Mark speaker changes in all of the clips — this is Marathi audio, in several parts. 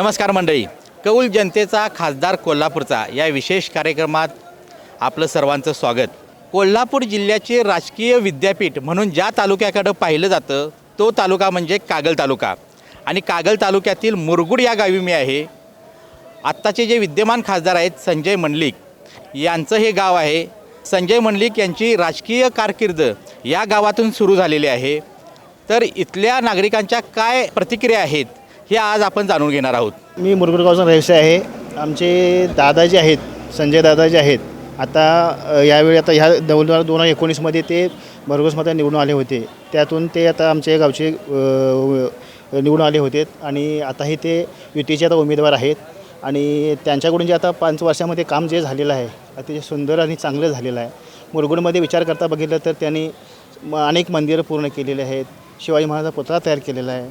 Speaker 1: नमस्कार मंडळी. कौल जनतेचा खासदार कोल्हापूरचा या विशेष कार्यक्रमात आपलं सर्वांचं स्वागत. कोल्हापूर जिल्ह्याचे राजकीय विद्यापीठ म्हणून ज्या तालुक्याकडं पाहिलं जातं तो तालुका म्हणजे कागल तालुका. आणि कागल तालुक्यातील मुरगुड या गावी मी आहे. आत्ताचे जे विद्यमान खासदार आहेत संजय मंडलिक यांचं हे गाव आहे. संजय मंडलिक यांची राजकीय कारकीर्द या गावातून सुरू झालेली आहे. तर इथल्या नागरिकांच्या काय प्रतिक्रिया आहेत हे आज आपण जाणून घेणार आहोत.
Speaker 2: मी मुरगुडगावचा रहिवासी आहे. आमचे दादा जे आहेत संजय दादा जे आहेत. आता अ, यावेळी आता ह्या दोन दोन हजार एकोणीसमध्ये ते भरघोसमध्ये निवडून आले होते. त्यातून ते आता आमच्या गावचे अ, निवडून आले होते आणि आताही ते युतीचे आता उमेदवार आहेत. आणि त्यांच्याकडून जे आता पाच वर्षामध्ये काम जे झालेलं आहे अतिशय सुंदर आणि चांगलं झालेलं आहे. मुरगुडमध्ये विचार करता बघितलं तर त्यांनी म- अनेक मंदिरं पूर्ण केलेली आहेत. शिवाजी महाराजांचा पुतळा तयार केलेला आहे.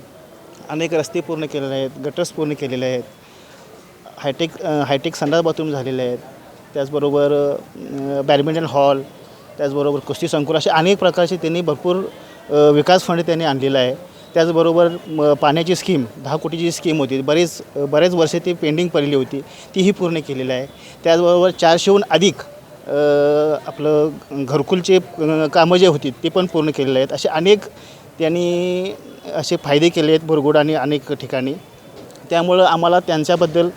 Speaker 2: अनेक रस्ते पूर्ण केलेले आहेत गटर्स पूर्ण केलेले आहेत हायटेक हायटेक संडास बाथरूम झालेले आहेत. त्याचबरोबर बॅडमिंटन हॉल त्याचबरोबर कुस्ती संकुल असे अनेक प्रकारचे त्यांनी भरपूर विकास फंड त्यांनी आणलेला आहे. त्याचबरोबर म, पाण्याची स्कीम दहा कोटीची स्कीम होती बरेच बरेच वर्ष ती पेंडिंग पडलेली होती तीही पूर्ण केलेली आहे. त्याचबरोबर चारशेहून अधिक आपलं घरकुलचे कामं जे होती ते पण पूर्ण केलेले आहेत. असे अनेक त्यांनी असे फायदे केले आहेत भुरगुड आणि अनेक ठिकाणी. त्यामुळं आम्हाला त्यांच्याबद्दल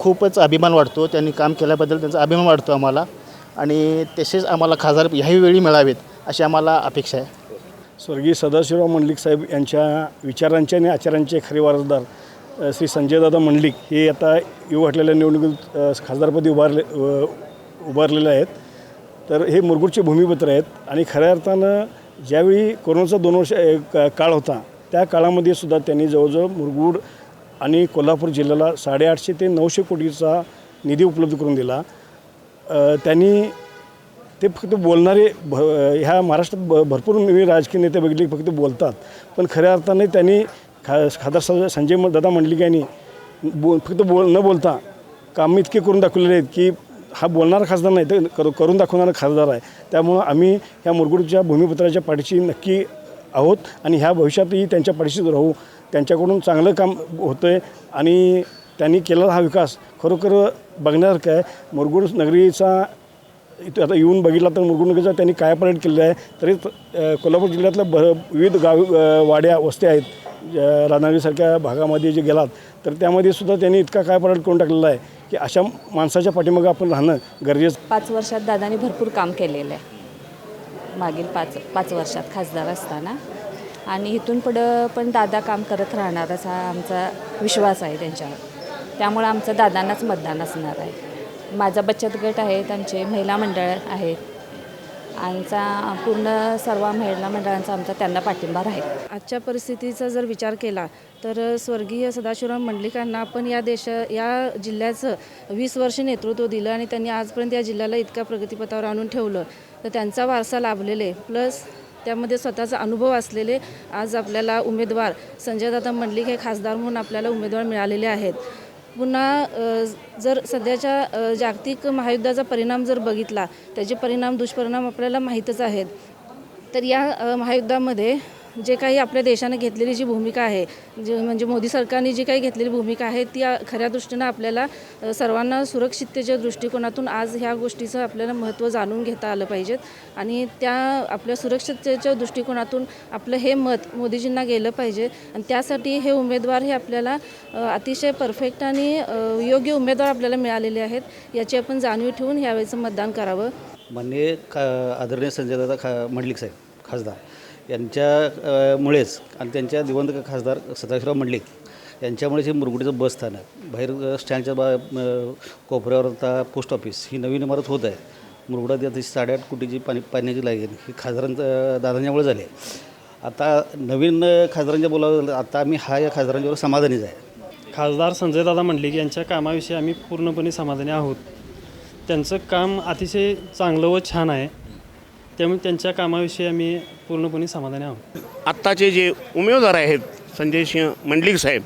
Speaker 2: खूपच अभिमान वाटतो. त्यांनी काम केल्याबद्दल त्यांचा अभिमान वाटतो आम्हाला. आणि तसेच आम्हाला खासदार ह्याही वेळी मिळावेत अशी आम्हाला अपेक्षा आहे.
Speaker 3: स्वर्गीय सदाशिवराव मंडलिक साहेब यांच्या विचारांचे आणि आचारांचे खरे वारसदार श्री संजयदादा मंडलिक हे आता येऊ वाटलेल्या निवडणुकीत खासदारपदी उभारले उभारलेले आहेत. तर हे मुरगुडचे भूमिपुत्र आहेत आणि खऱ्या अर्थानं ज्यावेळी कोरोनाचा दोन वर्ष का- काळ होता त्या काळामध्ये सुद्धा त्यांनी जवळजवळ मुरगुड आणि कोल्हापूर जिल्ह्याला साडेआठशे ते नऊशे कोटीचा निधी उपलब्ध करून दिला. त्यांनी ते फक्त बोलणारे भ ह्या महाराष्ट्रात भ भरपूर मी राजकीय नेते बघितले फक्त बोलतात. पण खऱ्या अर्थाने त्यांनी खा खासदार संजय दादा मंडलिक यांनी बो फक्त बोल न बोलता काम इतके करून दाखवलेले आहेत की हा बोलणारा खासदार नाही तर करू करून दाखवणारा खासदार आहे. त्यामुळं आम्ही ह्या मुरगुडच्या भूमिपुत्राच्या पाठीशी नक्की आहोत आणि ह्या भविष्यातही त्यांच्या पाठीशीच राहू. त्यांच्याकडून चांगलं काम होतं आहे आणि त्यांनी केलेला हा विकास खरोखर बघण्यासारखा आहे. मुरगुड नगरीचा इथं आता येऊन बघितला तर मुरगुडनगरचा त्यांनी काय पर्यट केलेलं आहे तरी कोल्हापूर जिल्ह्यातल्या भ विविध गाव वाड्या वस्त्या आहेत ज्या राधानगरीसारख्या भागामध्ये जे गेलात तर त्यामध्ये सुद्धा त्यांनी इतका काय परेड करून टाकलेला आहे की अशा माणसाच्या पाठीमागं आपण राहणं गरजेचं.
Speaker 4: पाच वर्षात दादानी भरपूर काम केलेलं आहे. मागील पाच पाच वर्षात खासदार असताना. आणि इथून पुढं पण दादा काम करत राहणार असा आमचा विश्वास आहे त्यांच्यावर. त्यामुळं आमचं दादांनाच मतदान असणार आहे. माझा बचत गट आहे त्यांचे महिला मंडळ आहेत. आमचा पूर्ण सर्व महिला मंडळांचा आमचा त्यांना पाठिंबा राहील.
Speaker 5: आजच्या परिस्थितीचा जर विचार केला तर स्वर्गीय सदाशिवराव मंडलिकांना आपण या देश या जिल्ह्याचं वीस वर्ष नेतृत्व दिलं आणि त्यांनी आजपर्यंत या जिल्ह्याला इतक्या प्रगतीपथावर आणून ठेवलं तर त्यांचा वारसा लाभलेले प्लस त्यामध्ये स्वतःचा अनुभव असलेले आज आपल्याला उमेदवार संजयदादा मंडलिक हे खासदार म्हणून आपल्याला उमेदवार मिळालेले आहेत. पुन्हा जर सध्याच्या जागतिक महायुद्धाचा परिणाम जर बघितला त्याचे परिणाम दुष्परिणाम आपल्याला माहीतच आहेत. तर या महायुद्धामध्ये जे काही आपल्या देशाने घेतलेली जी भूमिका आहे जे म्हणजे मोदी सरकारने जी काही घेतलेली भूमिका आहे ती खऱ्या दृष्टीनं आपल्याला सर्वांना सुरक्षिततेच्या दृष्टिकोनातून आज ह्या गोष्टीचं आपल्याला महत्त्व जाणून घेता आलं पाहिजेत. आणि त्या आपल्या सुरक्षिततेच्या दृष्टिकोनातून आपलं हे मत मोदीजींना गेलं पाहिजे. आणि त्यासाठी हे उमेदवार हे आपल्याला अतिशय परफेक्ट आणि योग्य उमेदवार आपल्याला मिळालेले आहेत याची आपण जाणीव ठेवून यावेळेचं मतदान करावं.
Speaker 6: म्हणजे खा आदरणीय संजयदादा खा मंडलिक साहेब खासदार. यांच्या मुळेच आणि त्यांच्या दिवंगत खासदार सदाशिवराव मंडलिक यांच्यामुळेच हे मुरगुडीचं बस स्थानक बाहेर स्टँडच्या बा कोपऱ्यावर आता पोस्ट ऑफिस ही नवीन इमारत होत आहे. मुरगुडा आता साडेआठ कोटीची पाणी पाण्याची लागेल ही खासदारांचं दादांच्यामुळे झाली आहे. आता नवीन खासदारांच्या बोलावं झालं, आता आम्ही हा या खासदारांच्यावर समाधानीच आहे.
Speaker 7: खासदार संजय दादा मंडलिक यांच्या कामाविषयी आम्ही पूर्णपणे समाधानी आहोत. त्यांचं काम अतिशय चांगलं व छान आहे. त्यामुळे त्यांच्या कामाविषयी आम्ही पूर्णपणे समाधानी आहोत.
Speaker 8: आत्ताचे जे उमेदवार आहेत संजय सिंह मंडलिक साहेब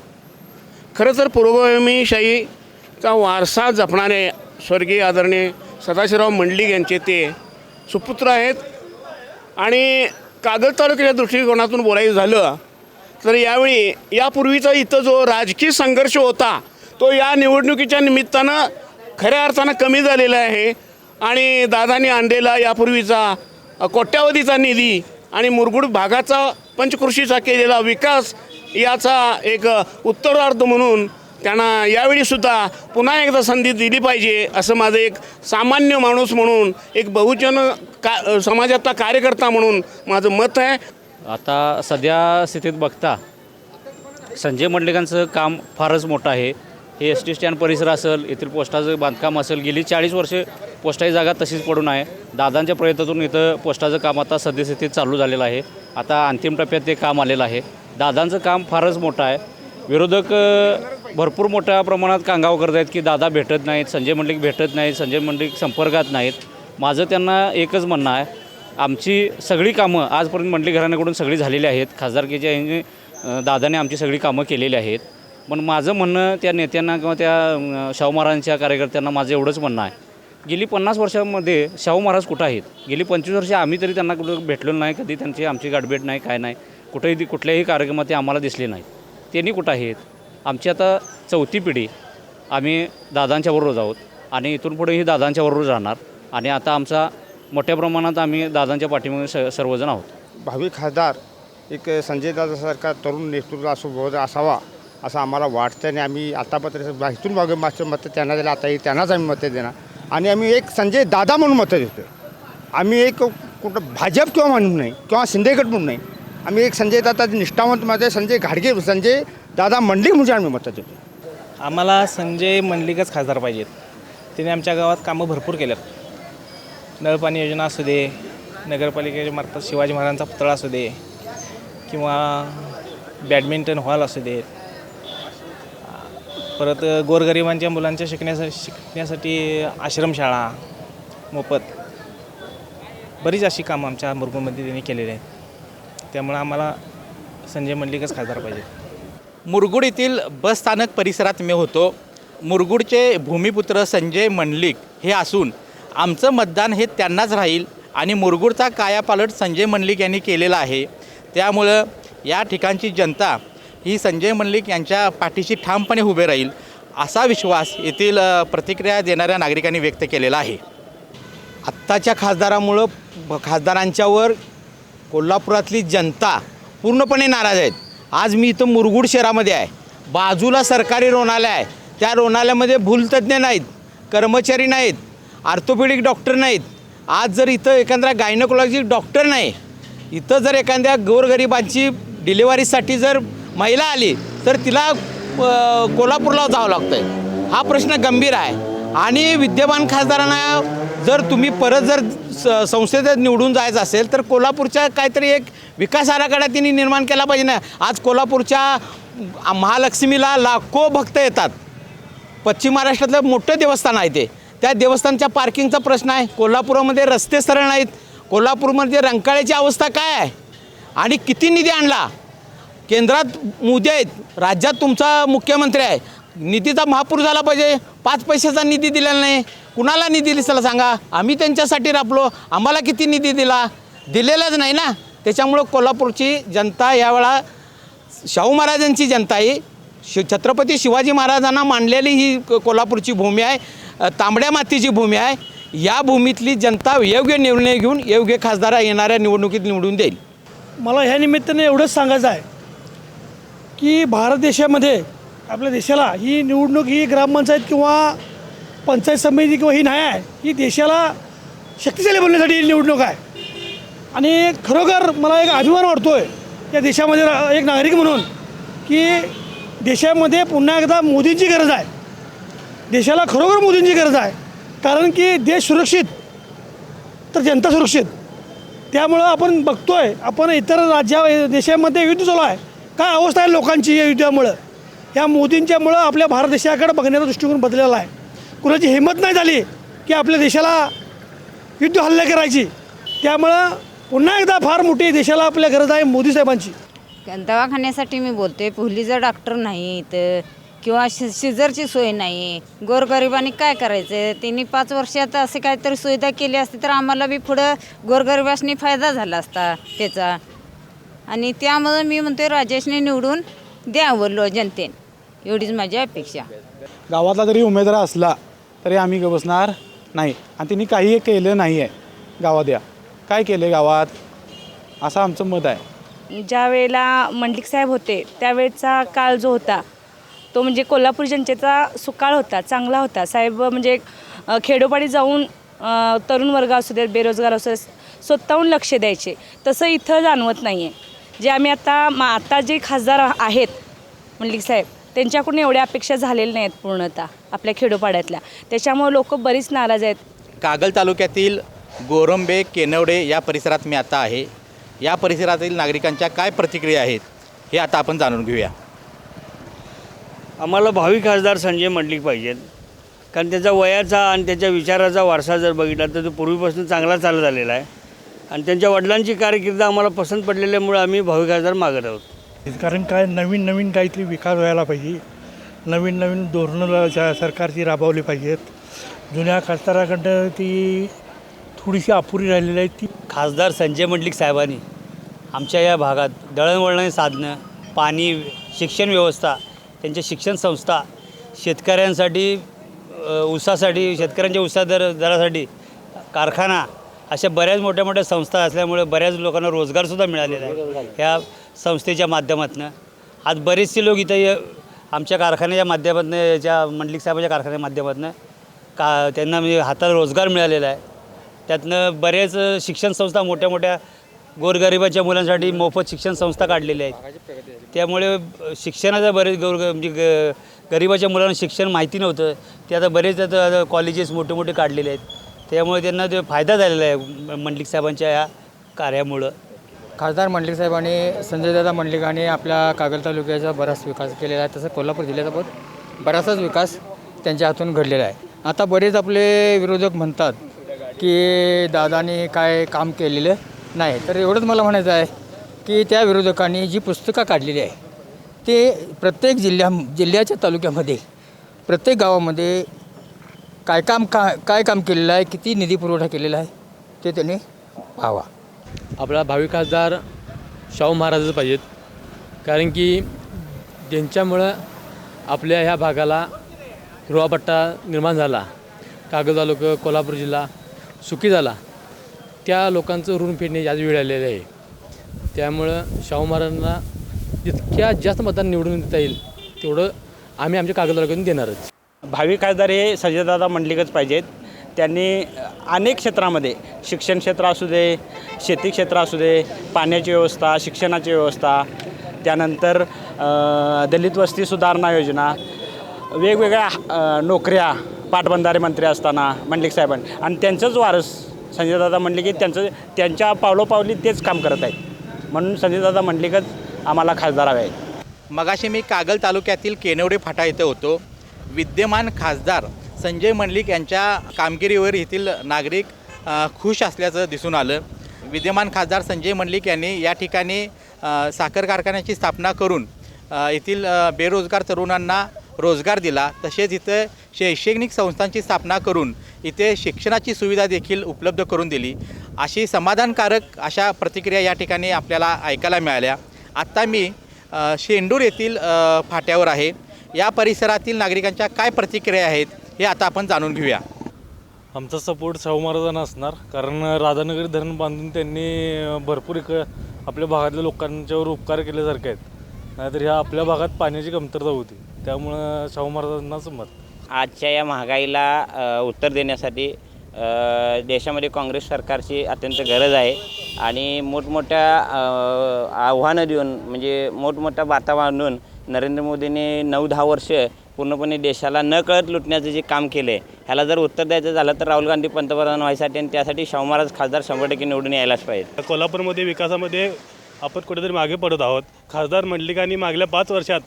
Speaker 8: खरं तर पूर्वभूमीशाहीचा वारसा जपणारे स्वर्गीय आदरणीय सदाशिवराव मंडलिक यांचे ते सुपुत्र आहेत. आणि कागद तालुक्याच्या दृष्टिकोनातून बोलायचं झालं
Speaker 9: तर यावेळी यापूर्वीचा इथं जो राजकीय संघर्ष होता तो या निवडणुकीच्या निमित्तानं खऱ्या अर्थानं कमी झालेला आहे. आणि दादानी आणलेला यापूर्वीचा कोट्यावधीचा निधी आणि मुरगुड भागाचा पंचकृषीचा केलेला विकास याचा एक उत्तरार्थ म्हणून त्यांना यावेळीसुद्धा पुन्हा एकदा संधी दिली पाहिजे असं माझं एक सामान्य माणूस म्हणून एक बहुजन का समाजातला कार्यकर्ता म्हणून माझं मत आहे.
Speaker 10: आता सध्या स्थितीत बघता संजय मंडलिकांचं काम फारच मोठं आहे. हे एस टी स्टँड परिसर असेल येथील पोस्टाचं बांधकाम असेल गेली चाळीस वर्षे पोस्टाची जागा तशीच पडून आहे. दादांच्या प्रयत्नातून इथं पोस्टाचं काम आता सद्यस्थितीत चालू झालेलं आहे. आता अंतिम टप्प्यात ते काम आलेलं आहे. दादांचं काम फारच मोठं आहे. विरोधक भरपूर मोठ्या प्रमाणात कांगाव करत आहेत की दादा भेटत नाहीत संजय मंडलिक भेटत नाहीत संजय मंडलिक संपर्कात नाहीत. माझं त्यांना एकच म्हणणं आहे आमची सगळी कामं आजपर्यंत मंडली घराण्याकडून सगळी झालेली आहेत. खासदारकीच्या दादाने आमची सगळी कामं केलेली आहेत. पण माझं म्हणणं त्या नेत्यांना किंवा त्या शाहू महाराजांच्या कार्यकर्त्यांना माझं एवढंच म्हणणं आहे. गेली पन्नास वर्षामध्ये शाहू महाराज कुठं आहेत? गेली पंचवीस वर्ष आम्ही तरी त्यांना कुठं भेटलो नाही कधी त्यांची आमची गाठभेट नाही काय नाही. कुठेही कुठल्याही कार्यक्रमात ते आम्हाला दिसले नाहीत. त्यांनी कुठं आहेत? आमची आता चौथी पिढी. आम्ही दादांच्याबरोबर आहोत आणि इथून पुढेही दादांच्याबरोबर राहणार. आणि आता आमचा मोठ्या प्रमाणात आम्ही दादांच्या पाठीमागे स सर्वजण आहोत.
Speaker 11: भावी खासदार एक संजय दादासारखा तरुण नेतृत्व असो असावा. असं आम्हाला वाटतं आणि आम्ही आतापर्यंत इथून मागे मागचं मतं त्यांना दिलं आता त्यांनाच आम्ही मतं देणार. आणि आम्ही एक संजय दादा म्हणून मतं देतो आम्ही एक कुठं भाजप किंवा म्हणून नाही किंवा शिंदेगड म्हणून नाही. आम्ही एक संजय दादा निष्ठावंत मध्ये संजय घाडगे संजय दादा मंडलिक म्हणजे आम्ही मतं देतो
Speaker 12: आम्हाला संजय मंडलिकच खासदार पाहिजेत. तिने आमच्या गावात कामं भरपूर केल्यात. नळपाणी योजना असू दे नगरपालिकेच्या मार्फत शिवाजी महाराजांचा पुतळा असू दे किंवा बॅडमिंटन हॉल असू दे परत गोरगरिबांच्या मुलांच्या शिकण्यासाठी शिकण्यासाठी आश्रमशाळा मोफत. बरीच अशी कामं आमच्या मुरगुडमध्ये त्यांनी केलेली आहेत. त्यामुळं आम्हाला संजय मंडलिकच खासदार पाहिजे.
Speaker 1: मुरगुड येथील बस स्थानक परिसरात मी होतो. मुरगुडचे भूमिपुत्र संजय मंडलिक हे असून आमचं मतदान हे त्यांनाच राहील आणि मुरगुडचा कायापालट संजय मंडलिक यांनी केलेला आहे. त्यामुळं या ठिकाणची जनता ही संजय मंडलिक यांच्या पाठीशी ठामपणे उभे राहील असा विश्वास येथील प्रतिक्रिया देणाऱ्या नागरिकांनी व्यक्त केलेला आहे.
Speaker 13: आत्ताच्या खासदारामुळं खासदारांच्यावर कोल्हापुरातली जनता पूर्णपणे नाराज आहेत. आज मी इथं मुरगुड शहरामध्ये आहे. बाजूला सरकारी रुग्णालय आहे. त्या रुग्णालयामध्ये भूलतज्ञ नाहीत कर्मचारी नाहीत आर्थोपेडिक डॉक्टर नाहीत. आज जर इथं एखाद्या गायनोकॉलॉजी डॉक्टर नाही इथं जर एखाद्या गोरगरिबांची डिलिव्हरीसाठी जर महिला आली तर तिला कोल्हापूरला जावं लागतं आहे हा प्रश्न गंभीर आहे. आणि विद्यमान खासदारांना जर तुम्ही परत जर संसदेत निवडून जायचं असेल तर कोल्हापूरच्या काहीतरी एक विकास आराखडा त्यांनी निर्माण केला पाहिजे ना. आज कोल्हापूरच्या महालक्ष्मीला लाखो भक्त येतात. पश्चिम महाराष्ट्रातलं मोठं देवस्थान आहे ते. त्या देवस्थानच्या पार्किंगचा प्रश्न आहे. कोल्हापुरामध्ये रस्ते सरळ नाहीत. कोल्हापूरमध्ये रंकाळ्याची अवस्था काय आहे? आणि किती निधी आणला? केंद्रात मोदी आहेत राज्यात तुमचा मुख्यमंत्री आहे. निधीचा महापूर झाला पाहिजे. पाच पैशाचा निधी दिलेला नाही. कुणाला निधी दिसला सांगा. आम्ही त्यांच्यासाठी राबलो. आम्हाला किती निधी दिला? दिलेलाच नाही ना. त्याच्यामुळं कोल्हापूरची जनता यावेळा शाहू महाराजांची जनता आहे शि छत्रपती शिवाजी महाराजांना मांडलेली ही कोल्हापूरची भूमी आहे. तांबड्या मातीची भूमी आहे. या भूमीतली जनता योग्य निर्णय घेऊन योग्य खासदार येणाऱ्या निवडणुकीत निवडून देईल.
Speaker 14: मला ह्या निमित्ताने एवढंच सांगायचं आहे. की भारत देशामध्ये आपल्या देशाला ही निवडणूक ही ग्रामपंचायत किंवा पंचायत समिती किंवा ही नाही आहे ही देशाला शक्तिशाली बनण्यासाठी ही निवडणूक आहे. आणि खरोखर मला एक अभिमान वाटतो आहे या देशामध्ये एक नागरिक म्हणून की देशामध्ये पुन्हा एकदा मोदींची गरज आहे. देशाला खरोखर मोदींची गरज आहे. कारण की देश सुरक्षित तर जनता सुरक्षित. त्यामुळं आपण बघतो आहे आपण इतर राज्या देशामध्ये युद्ध चालू आहे. काय अवस्था आहे लोकांची या युद्धामुळं? या मोदींच्यामुळं आपल्या भारत देशाकडे बघण्याचा दृष्टिकोन बदललेला आहे. कुणाची हिंमत नाही झाली की आपल्या देशाला युद्ध हल्ले करायची. त्यामुळं पुन्हा एकदा फार मोठी देशाला आपल्या गरज आहे मोदी साहेबांची.
Speaker 15: दवाखान्यासाठी मी बोलते पुहलीचं डॉक्टर नाही तर किंवा शि शिजरची सोय नाही. गोरगरिबांनी काय करायचं? त्यांनी पाच वर्षात असे काहीतरी सुविधा केली असती तर आम्हाला बी पुढं गोरगरिबांनी फायदा झाला असता त्याचा.
Speaker 16: आणि त्यामुळं मी म्हणते राजेशने निवडून द्यावं लो जनतेने. एवढीच माझी अपेक्षा.
Speaker 14: गावातला जरी उमेदवार असला तरी आम्ही ग बसणार नाही. आणि त्यांनी काही केलं नाही आहे गावात या. काय केलं गावात? असं आमचं मत आहे.
Speaker 17: ज्या वेळेला मंडलिक साहेब होते त्यावेळेचा काळ जो होता तो म्हणजे कोल्हापूर जनतेचा सुकाळ होता चांगला होता. साहेब म्हणजे खेडोपाडी जाऊन तरुण वर्ग असू देत बेरोजगार असू देत स्वतःहून लक्ष द्यायचे. तसं इथं जाणवत नाही आहे जे आम्ही आता मा आता जे खासदार आहेत मंडलिक साहेब त्यांच्याकडून एवढ्या अपेक्षा झालेल्या नाहीत पूर्णतः आपल्या खेडोपाड्यातल्या. त्याच्यामुळे लोक बरीच नाराज आहेत.
Speaker 1: कागल तालुक्यातील गोरंबे केनवडे या परिसरात मी आता आहे. या परिसरातील नागरिकांच्या काय प्रतिक्रिया आहेत हे आता आपण जाणून घेऊया.
Speaker 4: आम्हाला भावी खासदार संजय मंडलिक पाहिजेत कारण त्याचा वयाचा आणि त्याच्या विचाराचा वारसा जर बघितला तर तो पूर्वीपासून चांगला चालत आलेला आहे. आणि त्यांच्या वडिलांची कारकीर्द आम्हाला पसंत पडलेल्यामुळे आम्ही भावी खासदार मागत आहोत.
Speaker 14: कारण काय नवीन नवीन काहीतरी विकास व्हायला पाहिजे. नवीन नवीन धोरणं सरकारची राबवली पाहिजेत. जुन्या खासदाराकडं ती थोडीशी अपुरी राहिलेली आहे. ती
Speaker 4: खासदार संजय मंडलिक साहेबांनी आमच्या या भागात दळणवळणाची साधनं पाणी शिक्षण व्यवस्था त्यांच्या शिक्षण संस्था शेतकऱ्यांसाठी ऊसासाठी शेतकऱ्यांच्या ऊसा दर दरासाठी कारखाना अशा बऱ्याच मोठ्या मोठ्या संस्था असल्यामुळे बऱ्याच लोकांना रोजगारसुद्धा मिळालेला आहे. ह्या संस्थेच्या माध्यमातून. आज बरेचसे लोक इथं आमच्या कारखान्याच्या माध्यमातून याच्या मंडलिक साहेबाच्या कारखान्याच्या माध्यमातून का त्यांना म्हणजे हाताला रोजगार मिळालेला आहे. त्यातनं बरेच शिक्षण संस्था मोठ्या मोठ्या गोरगरिबाच्या मुलांसाठी मोफत शिक्षण संस्था काढलेल्या आहेत. त्यामुळे शिक्षणाचं बरेच गोर म्हणजे ग गरिबाच्या मुलांना शिक्षण माहिती नव्हतं. ते आता बरेच आता कॉलेजेस मोठे मोठे काढलेले आहेत. त्यामुळे त्यांना ते फायदा झालेला आहे मंडलिक साहेबांच्या या कार्यामुळं.
Speaker 18: खासदार मंडलिक साहेबांनी संजयदादा मंडलिकांनी आपल्या कागल तालुक्याचा बराच विकास केलेला आहे तसं कोल्हापूर जिल्ह्याचा पण बराचसाच विकास त्यांच्या हातून घडलेला आहे. आता बरेच आपले विरोधक म्हणतात की दादानी काय काम केलेलं नाही तर एवढंच मला म्हणायचं आहे की त्या विरोधकांनी जी पुस्तकं काढलेली आहे ते प्रत्येक जिल्ह्या जिल्ह्याच्या तालुक्यामध्ये प्रत्येक गावामध्ये काय काम का काय काम केलेलं आहे? किती निधी पुरवठा केलेला आहे? ते त्यांनी पाहावा.
Speaker 7: आपला भावी खासदार शाहू महाराजच पाहिजेत. कारण की ज्यांच्यामुळं आपल्या ह्या भागाला हिरवापट्टा निर्माण झाला कागद तालुका कोल्हापूर जिल्हा सुखी झाला त्या लोकांचं ऋण फेडणे याच वेळ आलेलं आहे. त्यामुळं शाहू महाराजांना जितक्या जास्त मतदान निवडून देता येईल तेवढं आम्ही आमच्या कागद तालुक्यातून देणारच.
Speaker 4: भावी खासदार हे सजयदादा मंडलिकच पाहिजेत. त्यांनी अनेक क्षेत्रामध्ये शिक्षण क्षेत्र असू दे शेती क्षेत्र असू दे पाण्याची व्यवस्था शिक्षणाची व्यवस्था त्यानंतर दलित वस्ती सुधारणा योजना वेगवेगळ्या नोकऱ्या पाटबंधारे मंत्री असताना मंडलिक साहेबांनी. आणि त्यांचंच वारस संजयदादा मंडलिक त्यांचं त्यांच्या पावलोपावली तेच काम करत आहेत. म्हणून संजयदादा मंडलिकच आम्हाला खासदार हवे आहेत.
Speaker 1: मगाशी मी कागल तालुक्यातील केनवडे फाटा इथं होतो. विद्यमान खासदार संजय मंडलिक यांच्या कामगिरीवर येथील नागरिक खुश असल्याचं दिसून आलं. विद्यमान खासदार संजय मंडलिक यांनी या ठिकाणी साखर कारखान्याची स्थापना करून येथील बेरोजगार तरुणांना रोजगार दिला. तसेच इथं शैक्षणिक संस्थांची स्थापना करून इथे शिक्षणाची सुविधा देखील उपलब्ध करून दिली. अशी समाधानकारक अशा प्रतिक्रिया या ठिकाणी आपल्याला ऐकायला मिळाल्या. आत्ता मी शेंडूर येथील फाट्यावर आहे. या परिसरातील नागरिकांच्या काय प्रतिक्रिया आहेत हे आता आपण जाणून घेऊया.
Speaker 7: आमचा सपोर्ट शाहू महाराजांना असणार कारण राधानगरी धरण बांधून त्यांनी भरपूर एक आपल्या भागातल्या लोकांच्यावर उपकार केल्यासारखे आहेत. नाहीतर ह्या आपल्या भागात पाण्याची कमतरता होती त्यामुळं शाहू महाराजांनाच मत
Speaker 15: आजच्या या महागाईला उत्तर देण्यासाठी देशामध्ये काँग्रेस सरकारची अत्यंत गरज आहे. आणि मोठमोठ्या आव्हानं देऊन म्हणजे मोठमोठ्या बांधून नरेंद्र मोदींनी नऊ दहा वर्ष पूर्णपणे देशाला न कळत लुटण्याचं जे काम केलं आहे ह्याला जर उत्तर द्यायचं झालं तर राहुल गांधी पंतप्रधान व्हायसाठी आणि त्यासाठी शाहू महाराज खासदार शंभर टक्के निवडून यायलाच पाहिजे.
Speaker 14: कोल्हापूरमध्ये विकासामध्ये आपण कुठेतरी मागे पडत आहोत. खासदार मंडलिकांनी मागल्या पाच वर्षात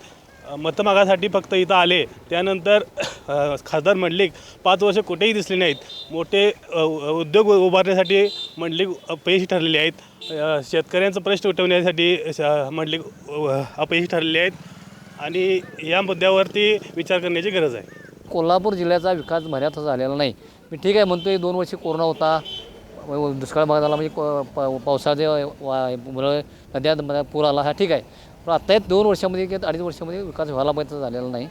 Speaker 14: मतमागासाठी फक्त इथं आले. त्यानंतर खासदार मंडलिक पाच वर्ष कुठेही दिसले नाहीत. मोठे उद्योग उभारण्यासाठी मंडलिक अपयशी ठरलेले आहेत. शेतकऱ्यांचा प्रश्न उठवण्यासाठी श- मंडलिक अपयशी ठरलेले आहेत. आणि या मुद्द्यावरती विचार करण्याची गरज आहे.
Speaker 18: कोल्हापूर जिल्ह्याचा विकास बऱ्याच झालेला नाही. मी ठीक आहे म्हणतो दोन वर्षी कोरोना होता.
Speaker 19: दुष्काळ भाग झाला म्हणजे प- प- पावसाच्या नद्या पूर आला हा ठीक आहे. पण आत्ता दोन वर्षामध्ये किंवा अडीच वर्षामध्ये विकास व्हायला पाहिजे तसा झालेला नाही.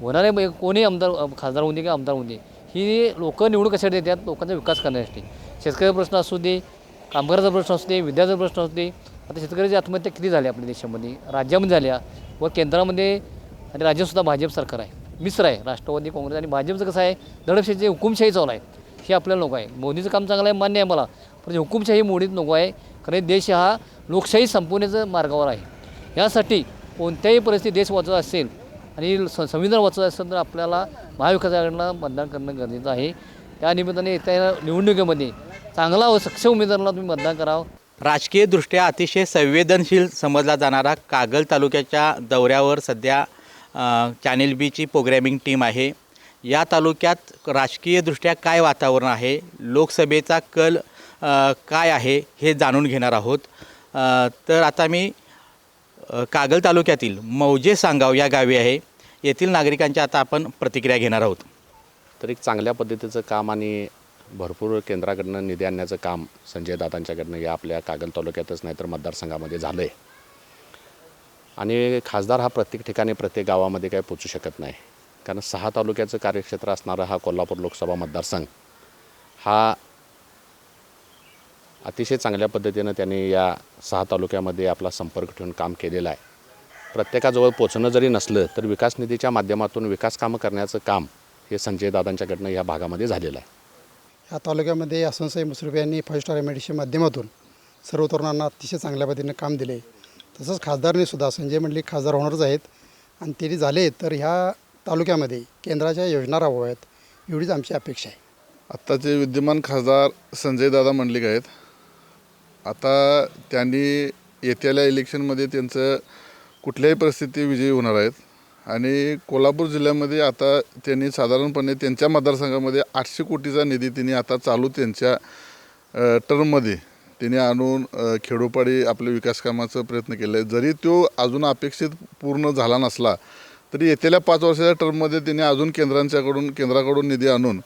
Speaker 19: होणारे म्हणजे कोणी आमदार खासदार होऊन दे किंवा आमदार होऊन दे ही लोक निवडून कशासाठी देतात? लोकांचा विकास करण्यासाठी. शेतकरी प्रश्न असू दे कामगाराचा प्रश्न असू दे विद्यार्थ्याचा प्रश्न असू दे. आता शेतकऱ्याची आत्महत्या किती झाल्या आपल्या देशामध्ये? राज्यामध्ये झाल्या. व केंद्रामध्ये आणि राज्यातसुद्धा भाजप सरकार आहे. मिश्र आहे राष्ट्रवादी काँग्रेस आणि भाजपचं कसं आहे दडपशाहीची हुकुमशाही चालू आहे. हे आपल्याला नको आहे. मोदीचं काम चांगलं आहे मान्य आहे मला. पण हुकुमशाही मोडीत नको आहे कारण देश हा लोकशाही संपवण्याचं मार्गावर आहे. यासाठी कोणत्याही परिस्थितीत देश वाचवत असेल आणि संविधान वाचवत असेल तर आपल्याला महाविकास आघाडीला मतदान करणं गरजेचं आहे. त्या निमित्ताने येत्या निवडणुकीमध्ये चांगला व सक्षम उमेदवाराला तुम्ही मतदान करावं.
Speaker 1: राजकीयदृष्ट्या अतिशय संवेदनशील समजला जाणारा कागल तालुक्याच्या दौऱ्यावर सध्या चॅनेल बीची प्रोग्रॅमिंग टीम आहे. या तालुक्यात राजकीयदृष्ट्या काय वातावरण आहे? लोकसभेचा कल काय आहे हे जाणून घेणार आहोत. तर आता मी कागल तालुक्यातील मौजे सांगाव या गावी आहे. येथील नागरिकांच्या आता आपण प्रतिक्रिया घेणार आहोत.
Speaker 20: तर एक चांगल्या पद्धतीचं काम आणि भरपूर केंद्राकडनं निधी आणण्याचं काम संजय दादांच्याकडनं या आपल्या कागल तालुक्यातच नाही तर मतदारसंघामध्ये झालं आहे आणि खासदार हा प्रत्येक ठिकाणी प्रत्येक गावामध्ये काही पोचू शकत नाही. कारण सहा तालुक्याचं कार्यक्षेत्र असणारा हा कोल्हापूर लोकसभा मतदारसंघ हा अतिशय चांगल्या पद्धतीनं त्यांनी या सहा तालुक्यामध्ये आपला संपर्क ठेवून काम केलेलं आहे. प्रत्येकाजवळ पोचणं जरी नसलं तर विकास निधीच्या माध्यमातून विकास कामं करण्याचं काम हे संजय दादांच्याकडनं या भागामध्ये झालेलं आहे.
Speaker 21: ह्या तालुक्यामध्ये असंसाई मुसरूफ यांनी फाईव्ह स्टार एम माध्यमातून सर्व तरुणांना अतिशय चांगल्या पद्धतीने काम दिले. तसंच खासदारने सुद्धा संजय मंडलिक खासदार होणारच आहेत. आणि ते झाले तर ह्या तालुक्यामध्ये केंद्राच्या योजना राबवाव्यात एवढीच आमची अपेक्षा आहे.
Speaker 22: आत्ताचे विद्यमान खासदार संजयदादा मंडलिक आहेत आता त्यांनी येत्याल्या इलेक्शनमध्ये त्यांचं कुठल्याही परिस्थिती विजयी होणार आहेत. आणि कोल्हापूर जिल्ह्यामध्ये आता त्यांनी साधारणपणे त्यांच्या मतदारसंघामध्ये आठशे कोटीचा निधी त्यांनी आता चालू त्यांच्या टर्ममध्ये. त्यांनी आणून खेडोपाडी आपल्या विकास कामाचा प्रयत्न केला. आहे जरी तो अजून अपेक्षित पूर्ण झाला नसला तरी येत्याल्या पाच वर्षाच्या टर्ममध्ये त्यांनी अजून केंद्रांच्याकडून केंद्राकडून निधी आणून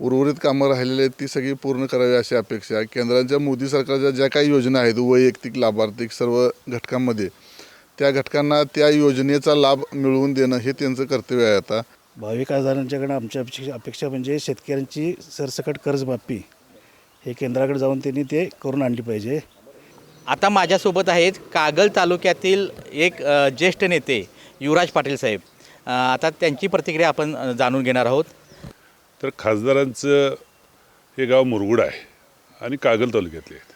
Speaker 22: उर्वरित कामं राहिलेली आहेत ती सगळी पूर्ण करावी अशी अपेक्षा केंद्रांच्या मोदी सरकारच्या ज्या काही योजना आहेत वैयक्तिक लाभार्थिक सर्व घटकांमध्ये त्या घटकांना त्या योजनेचा लाभ मिळवून देणं हे त्यांचं कर्तव्य आहे आता.
Speaker 3: भावी खासदारांच्याकडे आमच्या अपेक्षा अपेक्षा म्हणजे शेतकऱ्यांची सरसकट कर्जमाफी हे केंद्राकडे जाऊन त्यांनी ते करून आणली पाहिजे.
Speaker 1: आता माझ्यासोबत आहेत कागल तालुक्यातील एक अ, ज्येष्ठ नेते युवराज पाटील साहेब. अ, आता त्यांची प्रतिक्रिया आपण अ, जाणून घेणार आहोत.
Speaker 23: तर खासदारांचं हे गाव मुरगुड आहे आणि कागल तालुक्यातले आहेत.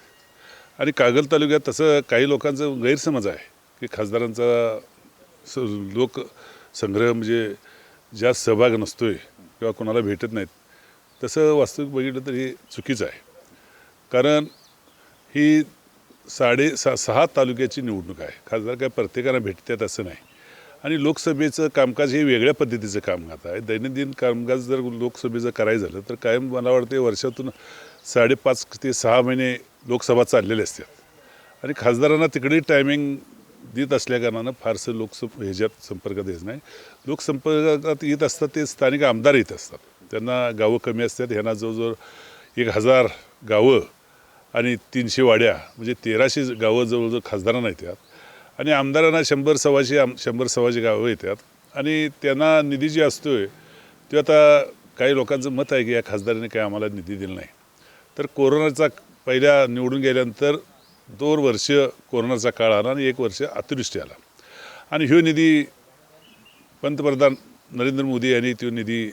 Speaker 23: आणि कागल तालुक्यात तसं काही लोकांचं गैरसमज आहे. की खासदारांचा स लोक संग्रह म्हणजे जास्त सहभाग नसतोय किंवा कोणाला भेटत नाहीत तसं वास्तविक बघितलं तर हे चुकीचं आहे. कारण ही साडे सा सहा तालुक्याची निवडणूक आहे. खासदार काय प्रत्येकाला भेटतात असं नाही. आणि लोकसभेचं कामकाज हे वेगळ्या पद्धतीचं कामकाज आहे. दैनंदिन कामकाज जर लोकसभेचं करायचं झालं तर कायम मला वाटते वर्षातून साडेपाच ते सहा महिने लोकसभा चाललेले असतात. आणि खासदारांना तिकडे टायमिंग देत असल्याकारणानं फारसं लोकसभ ह्याच्यात संपर्कात येत नाही. लोकसंपर्कात येत असतात ते स्थानिक आमदार येत असतात. त्यांना गावं कमी असतात. ह्यांना जवळजवळ एक हजार गावं आणि तीनशे वाड्या म्हणजे तेराशे गावं जवळजवळ खासदारांना येतात आणि आमदारांना शंभर सव्वाशे आम शंभर सव्वाशे गावं येतात आणि त्यांना निधी जे असतो आहे ते आता काही लोकांचं मत आहे की या खासदाराने काही आम्हाला निधी दिला नाही. तर कोरोनाचा पहिल्या निवडून गेल्यानंतर दोन वर्ष कोरोनाचा काळ आला आणि एक वर्ष अतिवृष्टी आला. आणि ह्यो निधी पंतप्रधान नरेंद्र मोदी यांनी तो निधी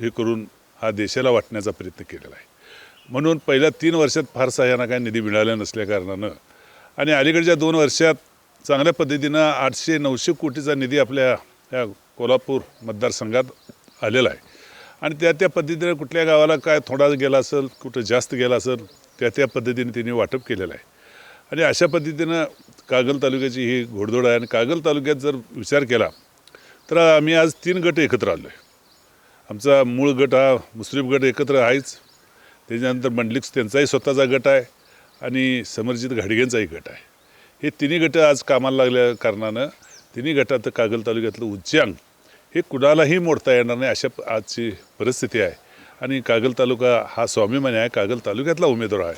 Speaker 23: हे करून हा देशाला वाटण्याचा प्रयत्न केलेला आहे. म्हणून पहिल्या तीन वर्षात फारसा यांना काही निधी मिळाला नसल्याकारणानं आणि अलीकडच्या दोन वर्षात चांगल्या पद्धतीनं आठशे नऊशे कोटीचा निधी आपल्या या कोल्हापूर मतदारसंघात आलेला आहे. आणि त्या त्या पद्धतीनं कुठल्या गावाला काय थोडा गेला असेल कुठं जास्त गेला असेल त्या त्या पद्धतीने त्यांनी वाटप केलेलं आहे. आणि अशा पद्धतीनं कागल तालुक्याची ही घोडदोड आहे. आणि कागल तालुक्यात जर विचार केला तर आम्ही आज तीन गट एकत्र आलो आहे आमचा मूळ गट हा मुस्लिम गट एकत्र आहेच. त्याच्यानंतर मंडलिक्स त्यांचाही स्वतःचा गट आहे आणि समरजित घाडगेंचाही गट आहे. हे तिन्ही गट आज कामाला लागल्या कारणानं तिन्ही गटात कागल तालुक्यातलं उच्चांग हे कुणालाही मोडता येणार नाही अशा आजची परिस्थिती आहे. आणि कागल तालुका हा स्वाभिमान आहे कागल तालुक्यातला उमेदवार आहे.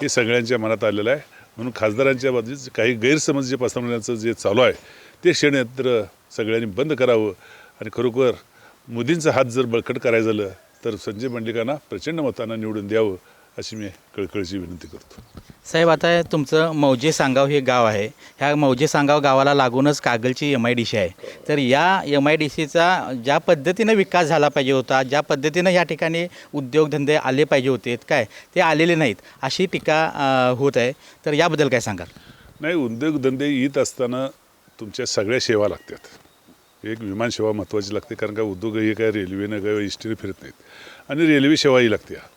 Speaker 23: हे सगळ्यांच्या मनात आलेलं आहे. म्हणून खासदारांच्या बाबतीत काही गैरसमज जे पसरवण्याचं जे चालू आहे ते षडयंत्र सगळ्यांनी बंद करावं. आणि खरोखर मोदींचा हात जर बळकट करायचं झालं तर संजय मंडलिकांना प्रचंड मतांना निवडून द्यावं. अशी मी कळकळीची विनंती करतो.
Speaker 1: साहेब आता तुमचं मौजे सांगाव हे गाव आहे. ह्या मौजे सांगाव गावाला लागूनच कागलची एम आय डी सी आहे. तर या एम आय डी सीचा ज्या पद्धतीनं विकास झाला पाहिजे होता ज्या पद्धतीनं या ठिकाणी उद्योगधंदे आले पाहिजे होते काय ते आलेले नाहीत अशी टीका अ, होत आहे. तर याबद्दल काय सांगाल?
Speaker 23: नाही उद्योगधंदे येत असताना तुमच्या सगळ्या सेवा लागतात. एक विमानसेवा महत्त्वाची लागते कारण का उद्योग हे काय रेल्वेनं काय एस टीनं फिरत नाहीत. आणि रेल्वे सेवाही लागते.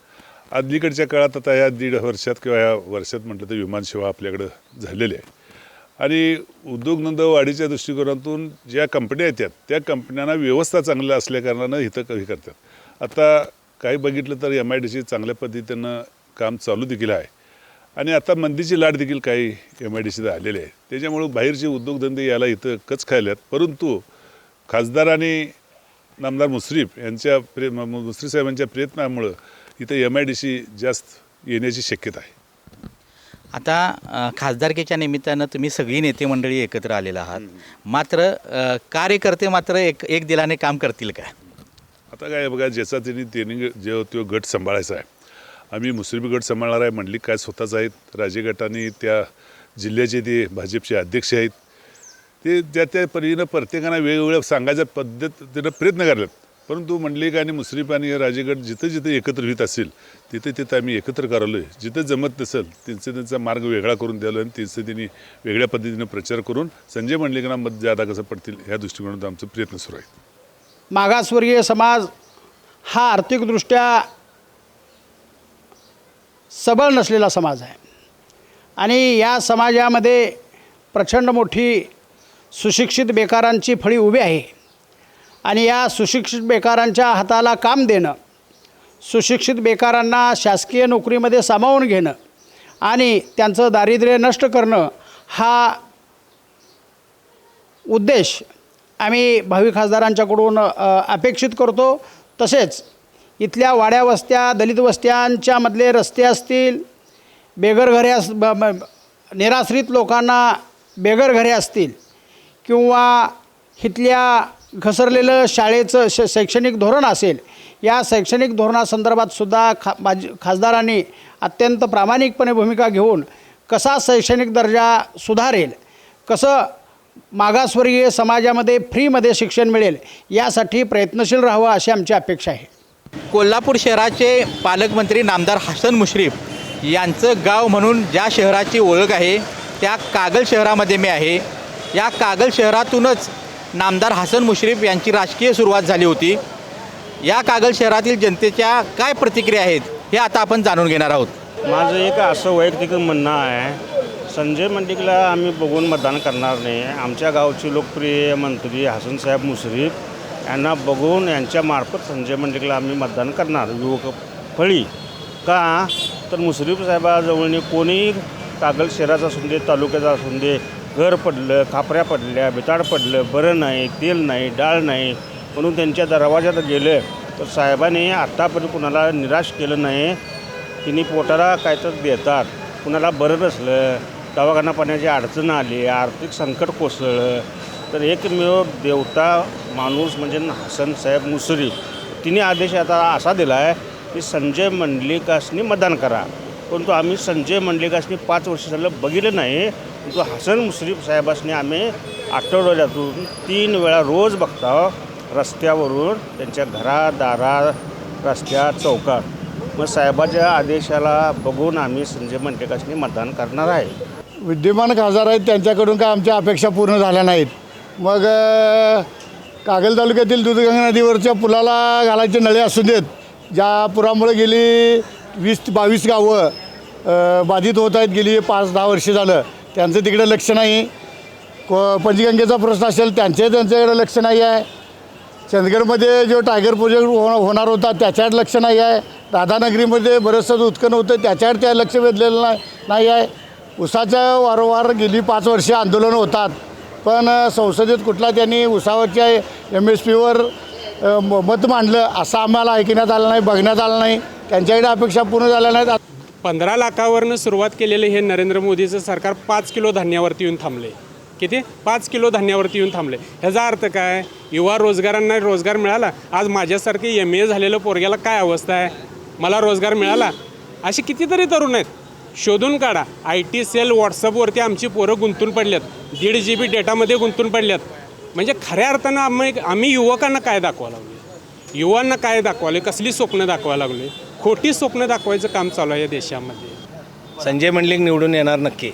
Speaker 23: अलीकडच्या काळात आता या दीड वर्षात किंवा या वर्षात म्हटलं तर विमानसेवा आपल्याकडं झालेली आहे. आणि उद्योगनंद वाढीच्या दृष्टिकोनातून ज्या कंपन्या येतात त्या कंपन्यांना व्यवस्था चांगल्या असल्याकारणानं इथं हे करतात. आता काही बघितलं तर एम आय डी सी चांगल्या पद्धतीनं काम चालू देखील आहे. आणि आता मंदीची लाट देखील काही एम आय डी सीत आलेले आहे. त्याच्यामुळं बाहेरचे उद्योगधंदे याला इथं कच खायल्यात परंतु खासदार आणि नामदार मुश्रीफ यांच्या प्रे म- मुश्रीफ साहेबांच्या प्रयत्नामुळं इथं एम आय डी सी जास्त येण्याची शक्यता आहे.
Speaker 1: आता अ, खासदारकीच्या निमित्तानं तुम्ही सगळी नेते मंडळी एकत्र आलेला आहात. मात्र अ, कार्यकर्ते मात्र एक एक दिलाने काम करतील का?
Speaker 23: आता काय आहे बघा ज्याचा त्यांनी त्यांनी जे तो गट सांभाळायचा आहे. आम्ही मुस्लिम गट सांभाळणार आहे मंडलिक काय स्वतःच आहेत. राजे गटाने त्या जिल्ह्याचे ते भाजपचे अध्यक्ष आहेत. ते त्या त्या परीनं प्रत्येकानं वेगवेगळ्या सांगायच्या पद्धतीनं प्रयत्न करतात. परंतु मंडलिक आणि मुस्लिम आणि राजेगड जिथं जिथं एकत्र होत असेल तिथं तिथं आम्ही एकत्र करालो आहे जिथं जमत नसेल त्यांचा त्यांचा मार्ग वेगळा करून द्यालो आणि त्यांचं त्यांनी वेगळ्या पद्धतीनं प्रचार करून संजय मंडलिकांना मत जादा कसं पडतील ह्या दृष्टिकोनातून आमचं प्रयत्न सुरू आहे.
Speaker 24: मागासवर्गीय समाज हा आर्थिकदृष्ट्या सबळ नसलेला समाज आहे. आणि या समाजामध्ये प्रचंड मोठी सुशिक्षित बेकारांची फळी उभी आहे. आणि या सुशिक्षित बेकारांच्या हाताला काम देणं सुशिक्षित बेकारांना शासकीय नोकरीमध्ये सामावून घेणं आणि त्यांचं दारिद्र्य नष्ट करणं हा उद्देश आम्ही भावी खासदारांच्याकडून अपेक्षित करतो. तसेच इथल्या वाड्या वस्त्या दलित वस्त्यांच्यामधले रस्ते असतील बेघर घरे अस निराश्रित लोकांना बेघर घरे असतील किंवा इथल्या घसरलेलं शाळेचं श शैक्षणिक धोरण असेल या शैक्षणिक धोरणासंदर्भात सुद्धा खा माज खासदारांनी अत्यंत प्रामाणिकपणे भूमिका घेऊन कसा शैक्षणिक दर्जा सुधारेल कसं मागासवर्गीय समाजामध्ये फ्रीमध्ये शिक्षण मिळेल यासाठी प्रयत्नशील राहावं अशी आमची अपेक्षा आहे.
Speaker 1: कोल्हापूर शहराचे पालकमंत्री नामदार हसन मुश्रीफ यांचं गाव म्हणून ज्या शहराची ओळख आहे त्या कागल शहरामध्ये मी आहे. या कागल शहरातूनच नामदार हसन मुश्रीफ यांची राजकीय सुरुवात झाली होती. या कागल शहरातील जनतेच्या काय प्रतिक्रिया आहेत हे आता आपण जाणून घेणार आहोत.
Speaker 11: माझं एक असं वैयक्तिक म्हणणं आहे संजय मंडिकला आम्ही बघून मतदान करणार नाही. आमच्या गावचे लोकप्रिय मंत्री हसनसाहेब मुश्रीफ यांना बघून यांच्यामार्फत संजय मंडिकला आम्ही मतदान करणार. युवक फळी का? तर मुश्रीफ साहेबाजवळने कोणी कागल शहराचा असून दे तालुक्याचा असून दे घर पडलं खापऱ्या पडल्या बिताड पडलं बरं नाही तेल नाही डाळ नाही म्हणून त्यांच्या दरवाजात गेलं. तर साहेबाने आत्तापर्यंत कुणाला निराश केलं नाही. तिने पोटाला काय तर देतात. कुणाला बरं नसलं दवाखाना पाण्याची अडचण आली आर्थिक संकट कोसळलं. तर एकमेव देवता माणूस म्हणजे हसन साहेब मुसरी. तिने आदेश आता असा दिला आहे की संजय मंडलिकासनी मतदान करा. परंतु आम्ही संजय मंडलिकासनी पाच वर्ष झालं बघितलं नाही. तो हसन मुश्रीफ साहेबासनी आम्ही आठवड्यातून तीन वेळा रोज बघतो रस्त्यावरून त्यांच्या घरा रस्त्या चौकात. मग साहेबाच्या आदेशाला बघून आम्ही संजय मंडलिकासनी मतदान करणार आहे.
Speaker 25: विद्यमान खासदार आहेत त्यांच्याकडून काय आमच्या अपेक्षा पूर्ण झाल्या नाहीत. मग अ, कागल तालुक्यातील दूधगंगा नदीवरच्या पुलाला घालायचे नळे असू देत ज्या पुरामुळे गेली वीस ते बावीस गावं अ, बाधित होत आहेत गेली पाच दहा वर्षे झालं. त्यांचं तिकडे लक्ष नाही. को पंचगंगेचा प्रश्न असेल त्यांचे त्यांच्याकडे लक्ष नाही आहे. चंदगडमध्ये जो टायगर प्रोजेक्ट हो होणार होता त्याच्यावर लक्ष नाही आहे. राधानगरीमध्ये बरंचसं उत्खनन होतं त्याच्यावर त्या लक्ष वेधलेलं नाही नाही आहे. उसाचं वारंवार गेली पाच वर्षे आंदोलनं होतात. पण संसदेत कुठला त्यांनी उसावरच्या एम एस पीवर म- मत मांडलं असं आम्हाला ऐकण्यात आलं नाही बघण्यात आलं नाही. त्यांच्याकडे अपेक्षा पूर्ण झाल्या नाहीत.
Speaker 26: पंधरा लाखावरनं सुरुवात केलेलं हे नरेंद्र मोदीचं सरकार पाच किलो धान्यावरती येऊन थांबले. किती? पाच किलो धान्यावरती येऊन थांबले. ह्याचा अर्थ काय? युवा रोजगारांना रोजगार मिळाला. आज माझ्यासारखे एम ए झालेलं पोरग्याला काय अवस्था आहे? मला रोजगार मिळाला? असे कितीतरी तरुण आहेत. शोधून काढा. आय टी सेल व्हॉट्सअपवरती आमची पोरं गुंतून पडल्यात. दीड जी बी डेटामध्ये गुंतून पडल्यात. म्हणजे खऱ्या अर्थानं आम्ही आम्ही युवकांना काय दाखवा लागलो युवांना काय दाखवाले कसली स्वप्न दाखवा लागले खोटी स्वप्न दाखवायचं काम चालू आहे या देशामध्ये.
Speaker 12: संजय मंडलिक निवडून येणार नक्की.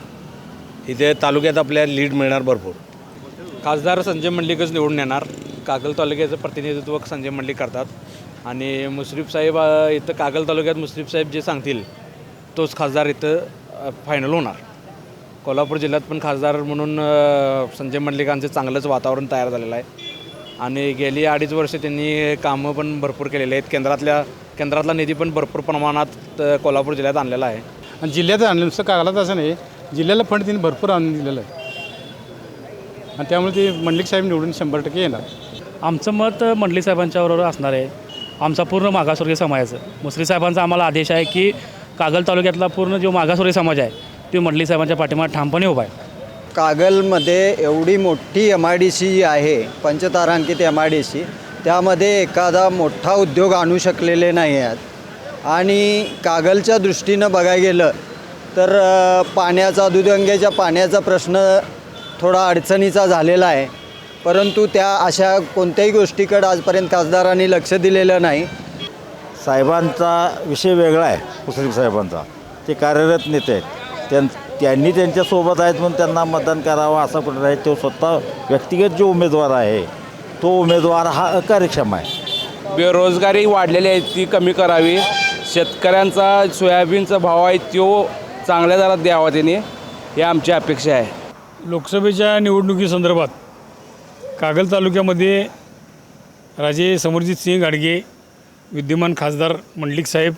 Speaker 12: इथे तालुक्यात आपल्या लीड मिळणार भरपूर.
Speaker 27: खासदार संजय मंडलिकच निवडून येणार. कागल तालुक्याचं प्रतिनिधित्व संजय मंडलिक करतात. आणि मुश्रीफ साहेब अ, इथं कागल तालुक्यात मुश्रीफ साहेब जे सांगतील तोच खासदार इथं फायनल होणार. कोल्हापूर जिल्ह्यात पण खासदार म्हणून अ, संजय मंडलिकांचं चांगलंच वातावरण तयार झालेलं आहे. आणि गेली अडीच वर्ष त्यांनी कामं पण भरपूर केलेली आहेत. केंद्रातल्या केंद्रातला निधी पण भरपूर प्रमाणात कोल्हापूर जिल्ह्यात आणलेला आहे.
Speaker 16: आणि जिल्ह्यात आणलं नुसतं कागलात असं नाही जिल्ह्याला फंड त्यांनी भरपूर आणून दिलेलं आहे. आणि त्यामुळे ते मंडलिक साहेब निवडून शंभर टक्के येणार.
Speaker 28: आमचं मत मंडली साहेबांच्याबरोबर असणार आहे. आमचा पूर्ण मागासवर्गीय समाजाचं मुसरी साहेबांचा आम्हाला आदेश आहे की कागल तालुक्यातला पूर्ण जो मागासवर्गीय समाज आहे तो मंडली साहेबांच्या पाठीमागे ठामपणे उभा आहे.
Speaker 29: कागलमध्ये एवढी मोठी एम आय डी सी आहे पंचतारांकित एम आय डी सी त्यामध्ये एखादा मोठा उद्योग आणू शकलेले नाही आहेत. आणि कागलच्या दृष्टीनं बघायला गेलं तर पाण्याचा दुधगंगेच्या पाण्याचा प्रश्न थोडा अडचणीचा झालेला आहे. परंतु त्या अशा कोणत्याही गोष्टीकडे आजपर्यंत खासदारांनी लक्ष दिलेलं नाही.
Speaker 30: साहेबांचा विषय वेगळा आहे मुश्रीफ साहेबांचा. ते कार्यरत नेते आहेत. त्यां त्यांनी त्यांच्यासोबत आहेत म्हणून त्यांना मतदान करावं असं कुठं आहे तो स्वतः व्यक्तिगत जो उमेदवार आहे तो उमेदवार हा अकार्यक्षम आहे.
Speaker 31: बेरोजगारी वाढलेली आहे ती कमी करावी. शेतकऱ्यांचा सोयाबीनचा भाव आहे तो चांगल्या दरात द्यावा त्याने. ही आमची अपेक्षा आहे.
Speaker 32: लोकसभेच्या निवडणुकीसंदर्भात कागल तालुक्यामध्ये राजे समरजित सिंह गाडगे विद्यमान खासदार मंडलिक साहेब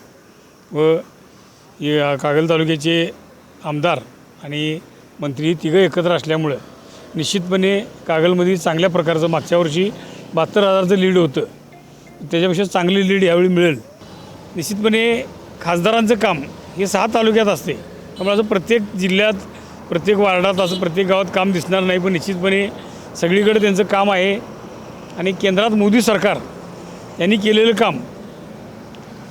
Speaker 32: व या कागल तालुक्याचे आमदार आणि मंत्री तिघं एकत्र असल्यामुळं निश्चितपणे कागलमध्ये चांगल्या प्रकारचं मागच्या वर्षी बहात्तर हजारचं लीड होतं. त्याच्यापेक्षा चांगली लीड यावेळी मिळेल. निश्चितपणे खासदारांचं काम हे सहा तालुक्यात असते. त्यामुळे असं प्रत्येक जिल्ह्यात प्रत्येक वार्डात असं प्रत्येक गावात काम दिसणार नाही पण निश्चितपणे सगळीकडे त्यांचं काम आहे. आणि केंद्रात मोदी सरकार यांनी केलेलं काम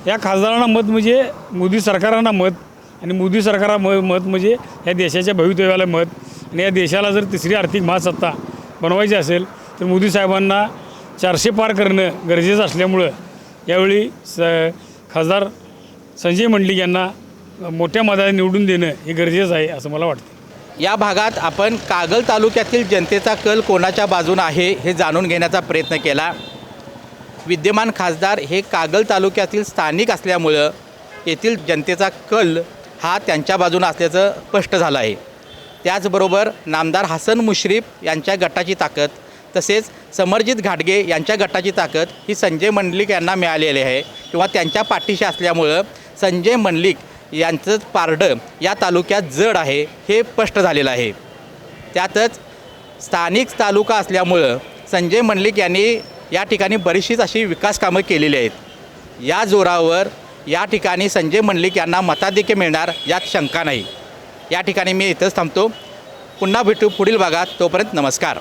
Speaker 32: या खासदारांना मत म्हणजे मोदी सरकारांना मत आणि मोदी सरकारा म मत म्हणजे या देशाच्या भवितव्याला मत. आणि या देशाला जर तिसरी आर्थिक महासत्ता बनवायची असेल तर मोदी साहेबांना चारशे पार करणं गरजेचं असल्यामुळं यावेळी स खासदार संजय मंडलिक यांना मोठ्या मताने निवडून देणं हे गरजेचं आहे असं मला वाटतं.
Speaker 1: या भागात आपण कागल तालुक्यातील जनतेचा कल कोणाच्या बाजून आहे हे जाणून घेण्याचा प्रयत्न केला. विद्यमान खासदार हे कागल तालुक्यातील स्थानिक असल्यामुळं येथील जनतेचा कल हा त्यांच्या बाजूनं असल्याचं स्पष्ट झालं आहे. त्याचबरोबर नामदार हसन मुश्रीफ यांच्या गटाची ताकद तसेच समरजित घाटगे यांच्या गटाची ताकद ही संजय मंडलिक यांना मिळालेली आहे. किंवा त्यांच्या पाठीशी असल्यामुळं संजय मंडलिक यांचं पारडं या तालुक्यात जड आहे हे स्पष्ट झालेलं आहे. त्यातच स्थानिक तालुका असल्यामुळं संजय मंडलिक यांनी या ठिकाणी बरीचशीच अशी विकास कामं केलेली आहेत. या जोरावर या ठिकाणी संजय मंडलिक यांना मताधिक्य मिळणार यात शंका नाही. या ठिकाणी मी इथंच थांबतो. पुन्हा भेटू पुढील भागात. तोपर्यंत नमस्कार.